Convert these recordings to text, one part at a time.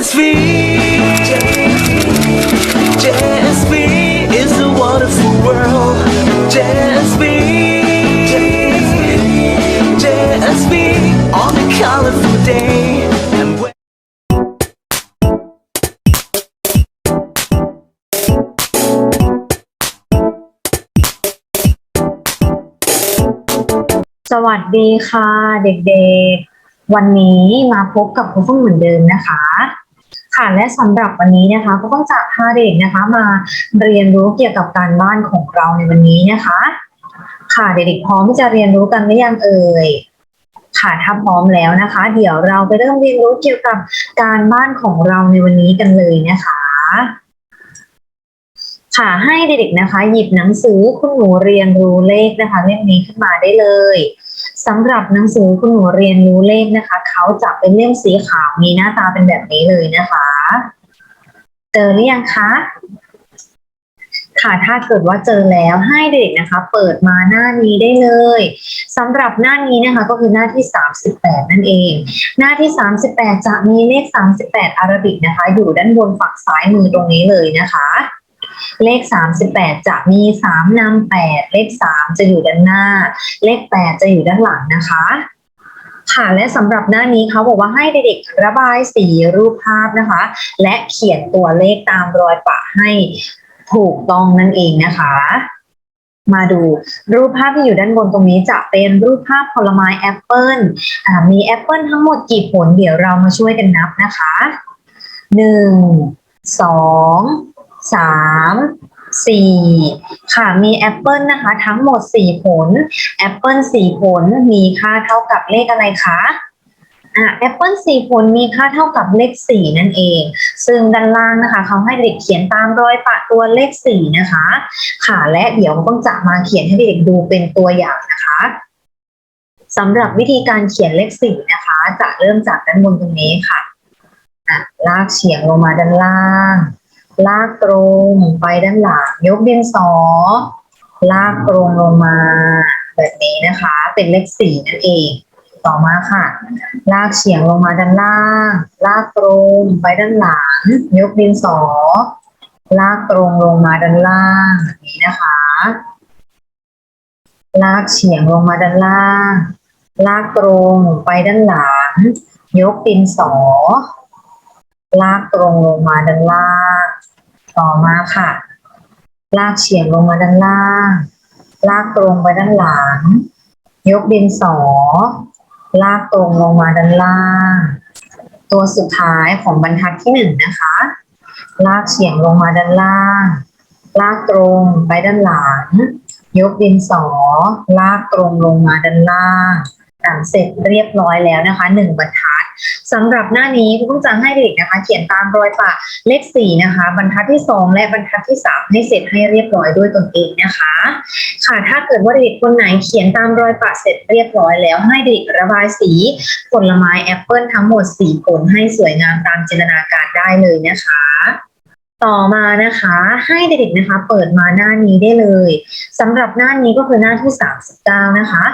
JSV JSV is a wonderful world JSV JSV on a colorful day สวัสดีค่ะเด็กๆ วันนี้มาพบกับครู phương เหมือนเดิมนะคะ ค่ะและสำหรับวันนี้นะคะก็ต้องจากพาเด็กนะคะมาเรียนรู้เกี่ยวกับการบ้านของเราในวันนี้นะคะ ค่ะเด็กๆพร้อมที่จะเรียนรู้กันหรือยังเอ่ยค่ะถ้าพร้อมแล้วนะคะ เดี๋ยวเราไปเริ่มเรียนรู้เกี่ยวกับการบ้านของเราในวันนี้กันเลยนะคะค่ะให้เด็กๆนะคะ หยิบหนังสือคุณหนูเรียนรู้เลขนะคะเล่มนี้ขึ้นมาได้เลย สำหรับหนังสือคุณหนูเรียนรู้เลขนะคะ เขาจะเป็นเล่มสีขาวมีหน้าตาเป็นแบบนี้เลยนะคะ เจอหรือยังคะค่ะถ้าเกิดว่าเจอแล้วให้เด็กนะคะ เปิดมาหน้านี้ได้เลยสำหรับหน้านี้นะคะก็คือหน้าที่ 38 นั่นเอง หน้าที่ 38 จะมีเลข 38 อาราบิกนะคะ อยู่ด้านบนฝั่งซ้ายมือตรงนี้เลยนะคะ เลข 38 จะมี 3นำ8 เลข 3 จะอยู่ด้านหน้า เลข 8 จะอยู่ด้านหลังนะคะค่ะและสำหรับหน้านี้เขาบอกว่าให้เด็กๆระบายสีรูปภาพนะคะ และเขียนตัวเลขตามรอยปะให้ถูกต้องนั่นเองนะคะ มาดูรูปภาพที่อยู่ด้านบนตรงนี้จะเป็นรูปภาพผลไม้แอปเปิลมีแอปเปิลทั้งหมดกี่ผลเดี๋ยวเรามาช่วยกันนับนะคะหนึ่งสอง สามสี่ค่ะมีแอปเปิลนะคะ ทั้งหมดสี่ผลแอปเปิลสี่ผลมีค่าเท่ากับเลขอะไรคะอะแอปเปิลสี่ผลมีค่าเท่ากับเลขสี่นั่นเอง ซึ่งด้านล่างนะคะเขาให้เด็กเขียนตามรอยปะตัวเลขสี่นะคะ ค่ะและเดี๋ยวต้องจะมาเขียนให้เด็กดูเป็นตัวอย่างนะคะสำหรับวิธีการเขียนเลขสี่นะคะ จะเริ่มจากด้านบนตรงนี้ค่ะอะลากเฉียงลงมาด้านล่าง ลากตรงไปด้านหลังยกดินสอ ลากตรงลงมา แบบนี้นะคะ เป็นเลขสี่นั่นเอง ต่อมาค่ะ ลากเฉียงลงมาด้านล่าง ลากตรงไปด้านหลัง ยกดินสอ ลากตรงลงมาด้านล่างแบบนี้นะคะ ลากเฉียงลงมาด้านล่าง ลากตรงไปด้านหลัง ยกดินสอ ลากตรงลงมาด้านล่าง ต่อมาค่ะ ลากเฉียงลงมาด้านล่าง ลากตรงไปด้านหลัง ยกดินสอ ลากตรงลงมาด้านล่าง ตัวสุดท้ายของบรรทัดที่หนึ่งนะคะ ลากเฉียงลงมาด้านล่าง ลากตรงไปด้านหลัง ยกดินสอ ลากตรงลงมาด้านล่างอ่านเสร็จเรียบร้อยแล้วนะคะหนึ่งบรรทัด สำหรับหน้านี้คุณต้องจะให้เด็กนะคะ เขียนตามรอยปะเลขสี่นะคะ บรรทัดที่สองและบรรทัดที่สามให้เสร็จให้เรียบร้อยด้วยตนเองนะคะ ค่ะถ้าเกิดว่าเด็กคนไหนเขียนตามรอยปะเสร็จเรียบร้อยแล้วให้เด็กระบายสีผลไม้แอปเปิลทั้งหมดสี่ผลให้สวยงามตามจินตนาการได้เลยนะคะต่อมานะคะให้เด็กๆนะคะ เปิดมาหน้านี้ได้เลยสำหรับหน้านี้ก็คือหน้าที่ 39 นะคะ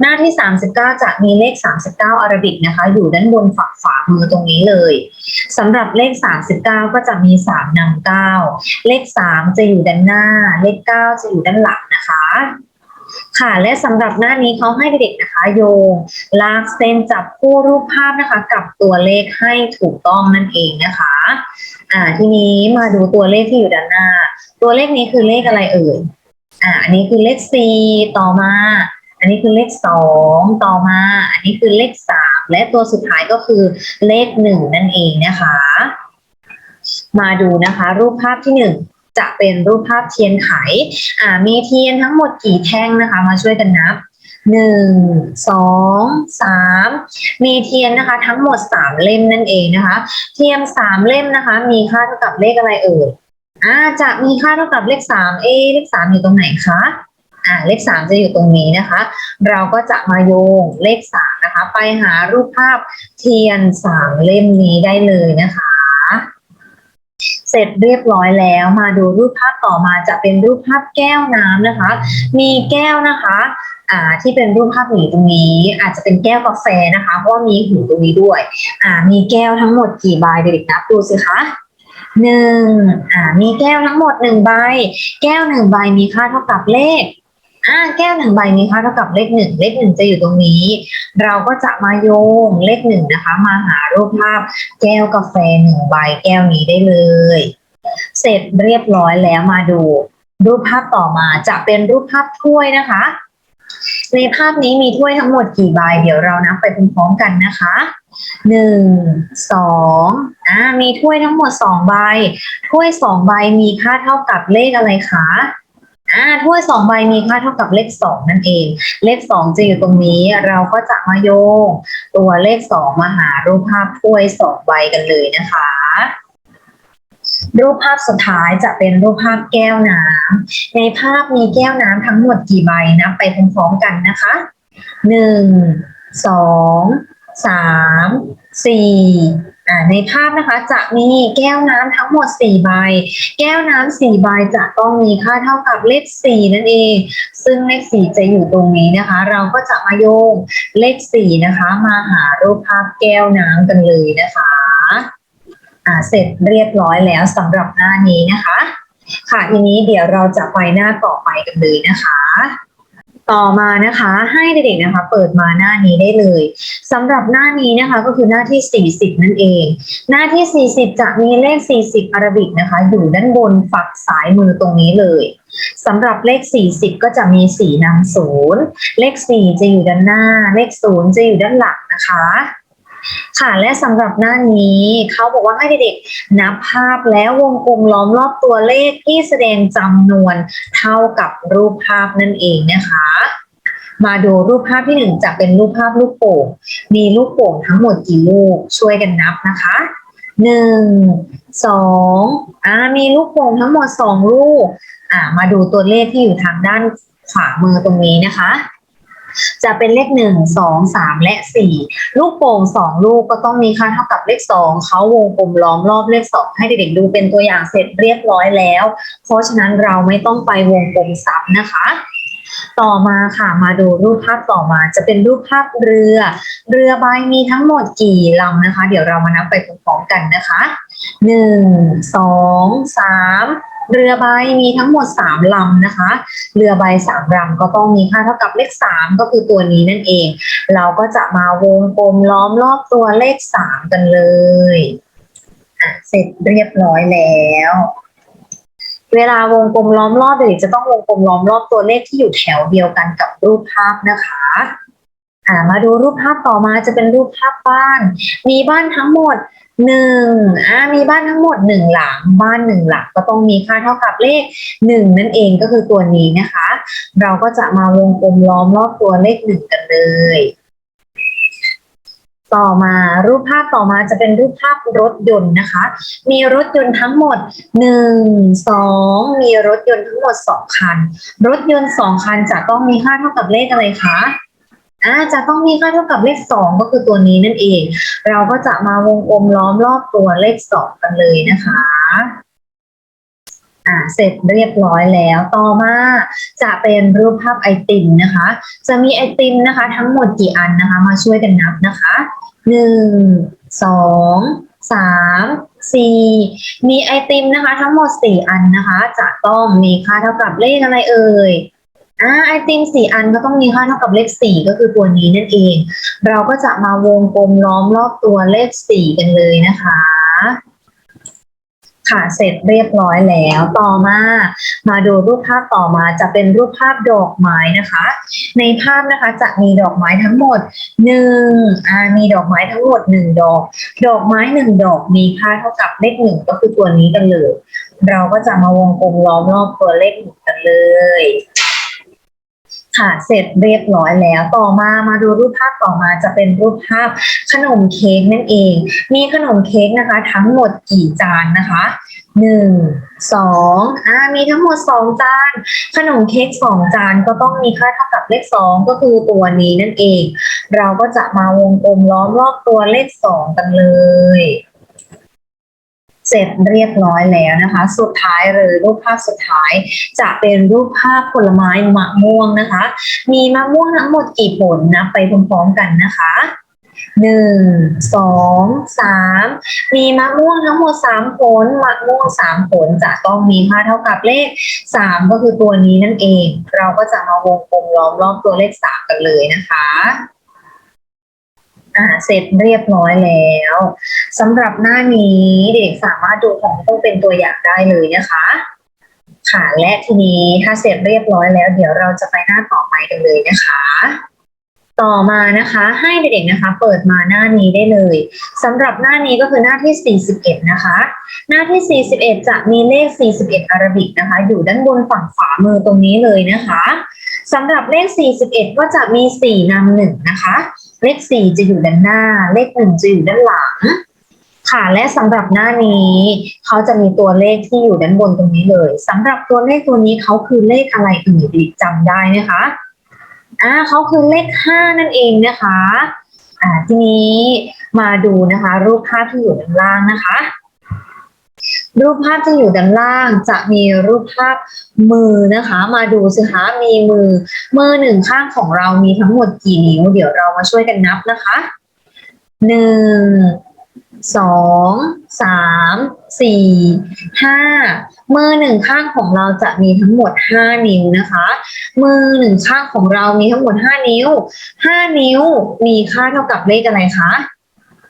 หน้าที่ 39 จะมีเลข 39อาราบิกนะคะ อยู่ด้านบนฝั่งขวามือตรงนี้เลยสำหรับเลข 39 ก็จะมี 3นำ9 เลข 3 จะอยู่ด้านหน้า เลข 9 จะอยู่ด้านหลังนะคะ ค่ะและสำหรับหน้านี้เขาให้เด็กๆนะคะ โยง ลากเส้นจับคู่รูปภาพนะคะ กับตัวเลขให้ถูกต้องนั่นเองนะคะ อ่าทีนี้มาดูตัวเลขที่อยู่ด้านหน้า ตัวเลขนี้คือเลขอะไรเอ่ยอ่าอันนี้คือเลขสี่ต่อมา อันนี้คือเลขสองต่อมา อันนี้คือเลขสามและตัวสุดท้ายก็คือเลขหนึ่งนั่นเองนะคะ มาดูนะคะ รูปภาพที่หนึ่งจะเป็นรูปภาพเทียนไข อ่า มีเทียนทั้งหมดกี่แท่งนะคะ มาช่วยกันนับหนึ่งสองสามมีเทียนนะคะ ทั้งหมดสามเล่มนั่นเองนะคะ เทียนสามเล่มนะคะ มีค่าเท่ากับเลขอะไรเอ่ยอ่าจะมีค่าเท่ากับเลขสามเอเลขสามอยู่ตรงไหนคะ อ่าเลขสามจะอยู่ตรงนี้นะคะ เราก็จะมาโยงเลขสามนะคะ ไปหารูปภาพเทียนสามเล่มนี้ได้เลยนะคะ เสร็จเรียบร้อยแล้วมาดูรูปภาพต่อมาจะเป็นรูปภาพแก้วน้ำนะคะ มีแก้วนะคะอ่าที่เป็นรูปภาพหมีตรงนี้ อาจจะเป็นแก้วกาแฟนะคะ เพราะว่ามีหูตรงนี้ด้วย อ่า มีแก้วทั้งหมดกี่ใบเด็กๆนับดูสิคะหนึ่งอ่ามีแก้วทั้งหมดหนึ่งใบ แก้วหนึ่งใบมีค่าเท่ากับเลข อ่าแก้วหนึ่งใบมีค่าเท่ากับเลขหนึ่งเลขหนึ่งจะอยู่ตรงนี้ เราก็จะมาโยงเลขหนึ่งนะคะ มาหารูปภาพแก้วกาแฟหนึ่งใบแก้วนี้ได้เลย เสร็จเรียบร้อยแล้วมาดู รูปภาพต่อมาจะเป็นรูปภาพถ้วยนะคะ ในภาพนี้มีถ้วยทั้งหมดกี่ใบ เดี๋ยวเรานับไปพร้อมๆกันนะคะหนึ่งสองอ่ามีถ้วยทั้งหมดสองใบถ้วยสองใบมีค่าเท่ากับเลขอะไรคะ อ่าถ้วยสองใบมีค่าเท่ากับเลขสองนั่นเอง เลขสองจะอยู่ตรงนี้เราก็จะมาโยง ตัวเลขสองมาหารูปภาพถ้วยสองใบกันเลยนะคะ รูปภาพสุดท้ายจะเป็นรูปภาพแก้วน้ำในภาพมีแก้วน้ำทั้งหมดกี่ใบนับไปพร้อมๆกันนะคะหนึ่งสองสามสี่ ในภาพนะคะจะมีแก้วน้ำทั้งหมดสี่ใบ แก้วน้ำสี่ใบจะต้องมีค่าเท่ากับเลขสี่นั่นเอง ซึ่งเลขสี่จะอยู่ตรงนี้นะคะ เราก็จะมาโยงเลขสี่นะคะ มาหารูปภาพแก้วน้ำกันเลยนะคะอ่าเสร็จเรียบร้อยแล้วสำหรับหน้านี้นะคะ ค่ะทีนี้เดี๋ยวเราจะไปหน้าต่อไปกันเลยนะคะ ต่อมานะคะให้เด็กๆนะคะ เปิดมาหน้านี้ได้เลยสำหรับหน้านี้นะคะก็คือหน้าที่ 40 นั่นเอง หน้าที่ 40 จะมีเลข 40 อาราบิกนะคะ อยู่ด้านบนฝักซ้ายมือตรงนี้เลยสำหรับเลข 40 ก็จะมีสีนำศูนย์เลข 4 จะอยู่ด้านหน้า เลข 0 จะอยู่ด้านหลังนะคะค่ะและสำหรับหน้านี้เขาบอกว่าให้เด็กๆนับภาพแล้ววงกลมล้อมรอบตัวเลขที่แสดงจำนวนเท่ากับรูปภาพนั่นเองนะคะ มาดูรูปภาพที่หนึ่งจะเป็นรูปภาพลูกโป่ง มีลูกโป่งทั้งหมดกี่ลูก ช่วยกันนับนะคะหนึ่งสองอ่ามีลูกโป่งทั้งหมดสองลูก อ่ามาดูตัวเลขที่อยู่ทางด้านขวามือตรงนี้นะคะ จะเป็นเลขหนึ่งสองสามและสี่ลูกโป่งสองลูกก็ต้องมีค่าเท่ากับเลขสองเขาวงกลมล้อมรอบเลขสองให้เด็กๆดูเป็นตัวอย่างเสร็จเรียบร้อยแล้ว เพราะฉะนั้นเราไม่ต้องไปวงกลมซ้ำนะคะ ต่อมาค่ะมาดูรูปภาพต่อมาจะเป็นรูปภาพเรือ เรือใบมีทั้งหมดกี่ลำนะคะ เดี๋ยวเรามานับไปพร้อมๆกันนะคะหนึ่งสองสามเรือใบมีทั้งหมดสามลำนะคะ เรือใบสามลำก็ต้องมีค่าเท่ากับเลขสามก็คือตัวนี้นั่นเอง เราก็จะมาวงกลมล้อมรอบตัวเลขสามกันเลยอะเสร็จเรียบร้อยแล้ว เวลาวงกลมล้อมรอบเด็กจะต้องวงกลมล้อมรอบตัวเลขที่อยู่แถวเดียวกันกับรูปภาพนะคะอ่ามาดูรูปภาพต่อมาจะเป็นรูปภาพบ้าน มีบ้านทั้งหมดหนึ่งอ่ามีบ้านทั้งหมดหนึ่งหลัง บ้านหนึ่งหลังก็ต้องมีค่าเท่ากับเลขหนึ่งนั่นเองก็คือตัวนี้นะคะ เราก็จะมาวงกลมล้อมรอบตัวเลขหนึ่งกันเลย ต่อมารูปภาพต่อมาจะเป็นรูปภาพรถยนต์นะคะ มีรถยนต์ทั้งหมดหนึ่งสองมีรถยนต์ทั้งหมดสองคัน รถยนต์สองคันจะต้องมีค่าเท่ากับเลขอะไรคะอ่าจะต้องมีค่าเท่ากับเลขสองก็คือตัวนี้นั่นเอง เราก็จะมาวงกลมล้อมรอบตัวเลขสองกันเลยนะคะ อ่าเสร็จเรียบร้อยแล้วต่อมาจะเป็นรูปภาพไอติมนะคะ จะมีไอติมนะคะ ทั้งหมดกี่อันนะคะ มาช่วยกันนับนะคะหนึ่งสองสามสี่มีไอติมนะคะ ทั้งหมดสี่อันนะคะ จะต้องมีค่าเท่ากับเลขอะไรเอ่ยอ่าไอติมสี่อันก็ต้องมีค่าเท่ากับเลขสี่ก็คือตัวนี้นั่นเอง เราก็จะมาวงกลมล้อมรอบตัวเลขสี่กันเลยนะคะ ค่ะเสร็จเรียบร้อยแล้ว ต่อมา มาดูรูปภาพต่อมาจะเป็นรูปภาพดอกไม้นะคะ ในภาพนะคะจะมีดอกไม้ทั้งหมดหนึ่งมีดอกไม้ทั้งหมดหนึ่งดอก ดอกไม้หนึ่งดอกมีค่าเท่ากับเลขหนึ่งก็คือตัวนี้กันเลย เราก็จะมาวงกลมล้อมรอบตัวเลขหนึ่งกันเลย ค่ะเสร็จเรียบร้อยแล้ว ต่อมามาดูรูปภาพต่อมาจะเป็นรูปภาพขนมเค้กนั่นเอง มีขนมเค้กนะคะ ทั้งหมดกี่จานนะคะหนึ่งสองอ่ามีทั้งหมดสองจาน ขนมเค้กสองจานก็ต้องมีค่าเท่ากับเลขสองก็คือตัวนี้นั่นเอง เราก็จะมาวงกลมล้อมรอบตัวเลขสองกันเลย เสร็จเรียบร้อยแล้วนะคะ สุดท้ายเลยรูปภาพสุดท้าย จะเป็นรูปภาพผลไม้มะม่วงนะคะ มีมะม่วงทั้งหมดกี่ผลนะไปพร้อมๆกันนะคะหนึ่งสองสามมีมะม่วงทั้งหมดสามผลมะม่วงสามผลจะต้องมีค่าเท่ากับเลขสามก็คือตัวนี้นั่นเอง เราก็จะมาวงกลมล้อมรอบตัวเลขสามกันเลยนะคะ อ่าเสร็จเรียบร้อยแล้วสำหรับหน้านี้เด็กสามารถดูของต้องเป็นตัวอย่างได้เลยนะคะ ค่ะและทีนี้ถ้าเสร็จเรียบร้อยแล้ว เดี๋ยวเราจะไปหน้าต่อไปกันเลยนะคะ ต่อมานะคะให้เด็กๆนะคะ เปิดมาหน้านี้ได้เลยสำหรับหน้านี้ก็คือหน้าที่ 41 นะคะ หน้าที่ 41 จะมีเลข 41 อาราบิกนะคะ อยู่ด้านบนฝั่งขวามือตรงนี้เลยนะคะสำหรับเลข 41 ก็จะมี 4นำหนึ่งนะคะ เลข4จะอยู่ด้านหน้า เลข1จะอยู่ด้านหลัง ค่ะและสำหรับหน้านี้ เขาจะมีตัวเลขที่อยู่ด้านบนตรงนี้เลยสำหรับตัวเลขตัวนี้เขาคือเลขอะไรอื่นดิจำได้ไหมคะอ่าเขาคือเลข5นั่นเองนะคะอ่าทีนี้มาดูนะคะ รูปภาพที่อยู่ด้านล่างนะคะ รูปภาพจะอยู่ด้านล่าง จะมีรูปภาพมือนะคะ มาดูสิคะมีมือ มือหนึ่งข้างของเรามีทั้งหมดกี่นิ้ว เดี๋ยวเรามาช่วยกันนับนะคะหนึ่งสองสามสี่ห้ามือหนึ่งข้างของเราจะมีทั้งหมดห้านิ้วนะคะ มือหนึ่งข้างของเรามีทั้งหมดห้านิ้วห้านิ้วมีค่าเท่ากับเลขอะไรคะ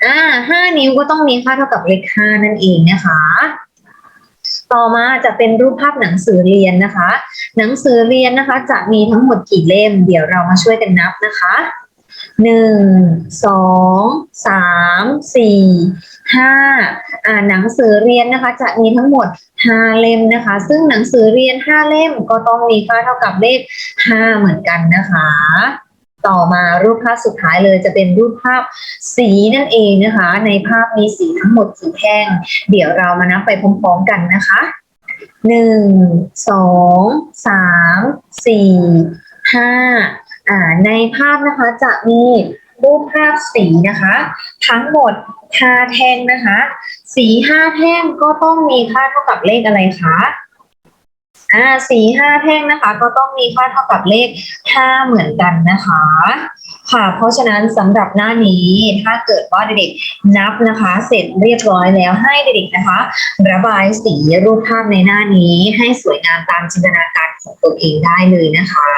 อ่าห้านิ้วก็ต้องมีค่าเท่ากับเลขห้านั่นเองนะคะ ต่อมาจะเป็นรูปภาพหนังสือเรียนนะคะ หนังสือเรียนนะคะจะมีทั้งหมดกี่เล่ม เดี๋ยวเรามาช่วยกันนับนะคะหนึ่งสองสามสี่ห้าอ่าหนังสือเรียนนะคะ จะมีทั้งหมดห้าเล่มนะคะ ซึ่งหนังสือเรียนห้าเล่มก็ต้องมีค่าเท่ากับเลขห้าเหมือนกันนะคะ ต่อมารูปภาพสุดท้ายเลยจะเป็นรูปภาพสีนั่นเองนะคะ ในภาพมีสีทั้งหมดกี่แท่ง เดี๋ยวเรามานับไปพร้อมๆกันนะคะหนึ่งสองสามสี่ห้าอ่าในภาพนะคะจะมีรูปภาพสีนะคะ ทั้งหมดห้าแท่งนะคะ สีห้าแท่งก็ต้องมีค่าเท่ากับเลขอะไรคะ อ่าสีห้าแท่งนะคะ ก็ต้องมีค่าเท่ากับเลขห้าเหมือนกันนะคะ ค่ะ เพราะฉะนั้นสำหรับหน้านี้ถ้าเกิดว่าเด็กๆนับนะคะ เสร็จเรียบร้อยแล้วให้เด็กๆนะคะ ระบายสีรูปภาพในหน้านี้ให้สวยงามตามจินตนาการของตัวเองได้เลยนะคะ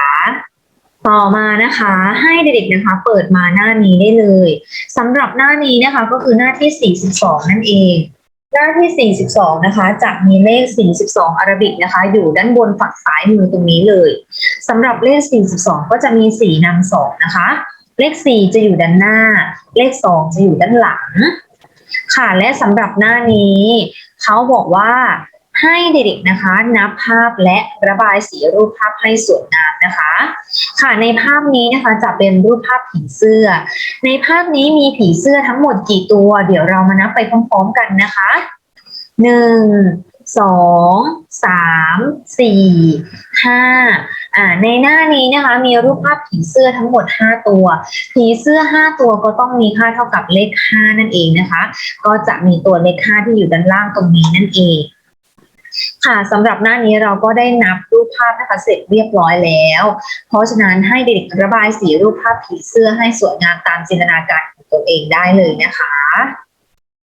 ต่อมานะคะให้เด็กๆนะคะ เปิดมาหน้านี้ได้เลยสำหรับหน้านี้นะคะก็คือหน้าที่ 42 นั่นเอง หน้าที่ 42 นะคะ จะมีเลข 42 อาราบิกนะคะ อยู่ด้านบนฝั่งซ้ายมือตรงนี้เลยสำหรับเลข 42 ก็จะมี 4นำสองนะคะ เลข 4 จะอยู่ด้านหน้า เลข 2 จะอยู่ด้านหลัง ค่ะ และสำหรับหน้านี้ เขาบอกว่า ให้เด็กๆนะคะ นับภาพและระบายสีรูปภาพให้สวยงามนะคะ ค่ะในภาพนี้นะคะจะเป็นรูปภาพผีเสื้อ ในภาพนี้มีผีเสื้อทั้งหมดกี่ตัว เดี๋ยวเรามานับไปพร้อมๆกันนะคะหนึ่งสองสามสี่ห้าอ่าในหน้านี้นะคะ มีรูปภาพผีเสื้อทั้งหมด 5 ตัว ผีเสื้อ 5 ตัวก็ต้องมีค่าเท่ากับเลข 5 นั่นเองนะคะ ก็จะมีตัวเลข 5 ที่อยู่ด้านล่างตรงนี้นั่นเอง ค่ะสำหรับหน้านี้เราก็ได้นับรูปภาพนะคะเสร็จเรียบร้อยแล้ว เพราะฉะนั้นให้เด็กๆระบายสีรูปภาพผีเสื้อให้สวยงามตามจินตนาการของตัวเองได้เลยนะคะ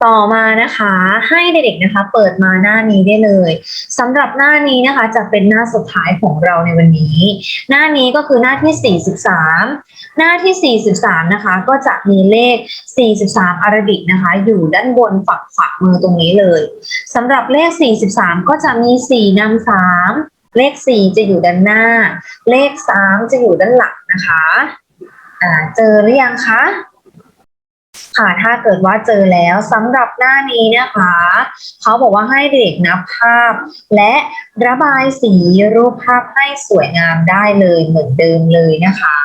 ต่อมานะคะให้เด็กๆนะคะ เปิดมาหน้านี้ได้เลยสำหรับหน้านี้นะคะจะเป็นหน้าสุดท้ายของเราในวันนี้ หน้านี้ก็คือหน้าที่ 43 หน้าที่ 43 นะคะ ก็จะมีเลข 43 อาราบิกนะคะ อยู่ด้านบนฝั่งขวามือตรงนี้เลยสำหรับเลข 43 ก็จะมี 4นำ3 เลข 4 จะอยู่ด้านหน้า เลข 3 จะอยู่ด้านหลังนะคะอ่าเจอหรือยังคะ ค่ะ ถ้าเกิดว่าเจอแล้วสำหรับหน้านี้นะคะเขาบอกว่าให้เด็กนับภาพ และระบายสีรูปภาพให้สวยงามได้เลยเหมือนเดิมเลยนะคะ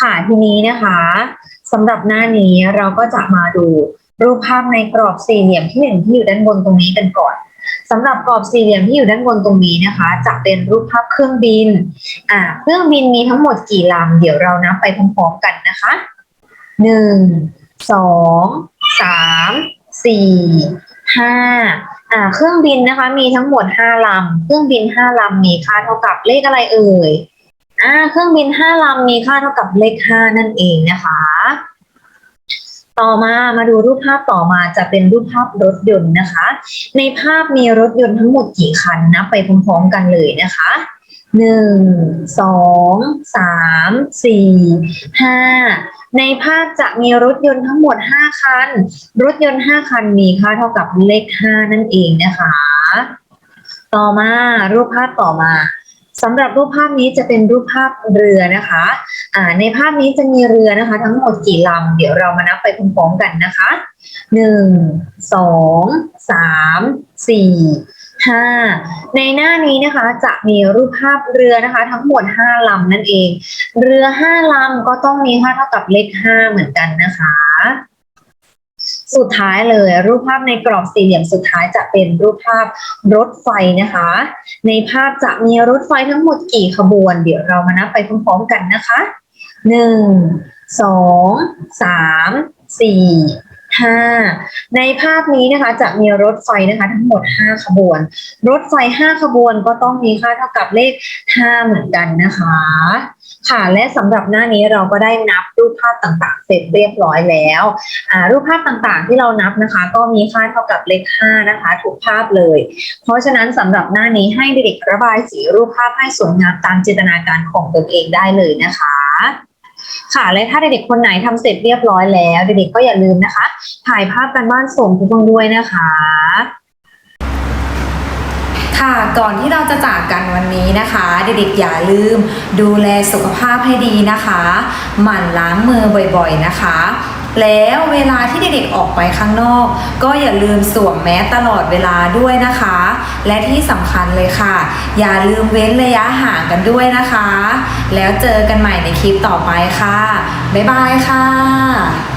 ค่ะทีนี้นะคะสำหรับหน้านี้เราก็จะมาดูรูปภาพในกรอบสี่เหลี่ยมที่หนึ่งที่อยู่ด้านบนตรงนี้กันก่อนสำหรับกรอบสี่เหลี่ยมที่อยู่ด้านบนตรงนี้นะคะ จะเป็นรูปภาพเครื่องบิน อ่า เครื่องบินมีทั้งหมดกี่ลำ เดี๋ยวเรานับไปพร้อมๆกันนะคะหนึ่ง สองสามสี่ห้าอ่า เครื่องบินนะคะ มีทั้งหมดห้าลำ เครื่องบินห้าลำมีค่าเท่ากับเลขอะไรเอ่ย อ่า เครื่องบินห้าลำมีค่าเท่ากับเลขห้านั่นเองนะคะ ต่อมา มาดูรูปภาพต่อมาจะเป็นรูปภาพรถยนต์นะคะ ในภาพมีรถยนต์ทั้งหมดกี่คันนะไปพร้อมๆกันเลยนะคะหนึ่งสองสามสี่ห้า ในภาพจะมีรถยนต์ทั้งหมดห้าคัน รถยนต์ห้าคันมีค่าเท่ากับเลขห้านั่นเองนะคะ ต่อมารูปภาพต่อมาสำหรับรูปภาพนี้จะเป็นรูปภาพเรือนะคะอ่าในภาพนี้จะมีเรือนะคะ ทั้งหมดกี่ลำ เดี๋ยวเรามานับไปพร้อมๆกันนะคะหนึ่งส องสามสี่ห้าในหน้านี้นะคะจะมีรูปภาพเรือนะคะ ทั้งหมดห้าลำนั่นเอง เรือห้าลำก็ต้องมีค่าเท่ากับเลขห้าเหมือนกันนะคะ สุดท้ายเลยรูปภาพในกรอบสี่เหลี่ยมสุดท้ายจะเป็นรูปภาพรถไฟนะคะ ในภาพจะมีรถไฟทั้งหมดกี่ขบวน เดี๋ยวเรามานับไปพร้อมๆกันนะคะหนึ่งสองสามสี่ ห้าในภาพนี้นะคะจะมีรถไฟนะคะทั้งหมดห้าขบวน รถไฟห้าขบวนก็ต้องมีค่าเท่ากับเลขห้าเหมือนกันนะคะ ค่ะและสำหรับหน้านี้เราก็ได้นับรูปภาพต่างๆ เสร็จเรียบร้อยแล้วรูปภาพต่างๆ ที่เรานับนะคะ ก็มีค่าเท่ากับเลข 5 นะคะทุกภาพเลย เพราะฉะนั้นสำหรับหน้านี้ให้เด็กๆระบายสีรูปภาพให้สวยงามตามจินตนาการของตนเองได้เลยนะคะ ค่ะ และถ้าเด็กๆคนไหนทำเสร็จเรียบร้อยแล้ว เด็กๆก็อย่าลืมนะคะ ถ่ายภาพการบ้านส่งทุกคนด้วยนะคะ ค่ะก่อนที่เราจะจากกันวันนี้นะคะ เด็กๆอย่าลืมดูแลสุขภาพให้ดีนะคะ หมั่นล้างมือบ่อยๆนะคะ แล้วเวลาที่เด็กๆออกไปข้างนอก ก็อย่าลืมสวมแมสตลอดเวลาด้วยนะคะ และที่สำคัญเลยค่ะ อย่าลืมเว้นระยะห่างกันด้วยนะคะ แล้วเจอกันใหม่ในคลิปต่อไปค่ะ บ๊ายบายค่ะ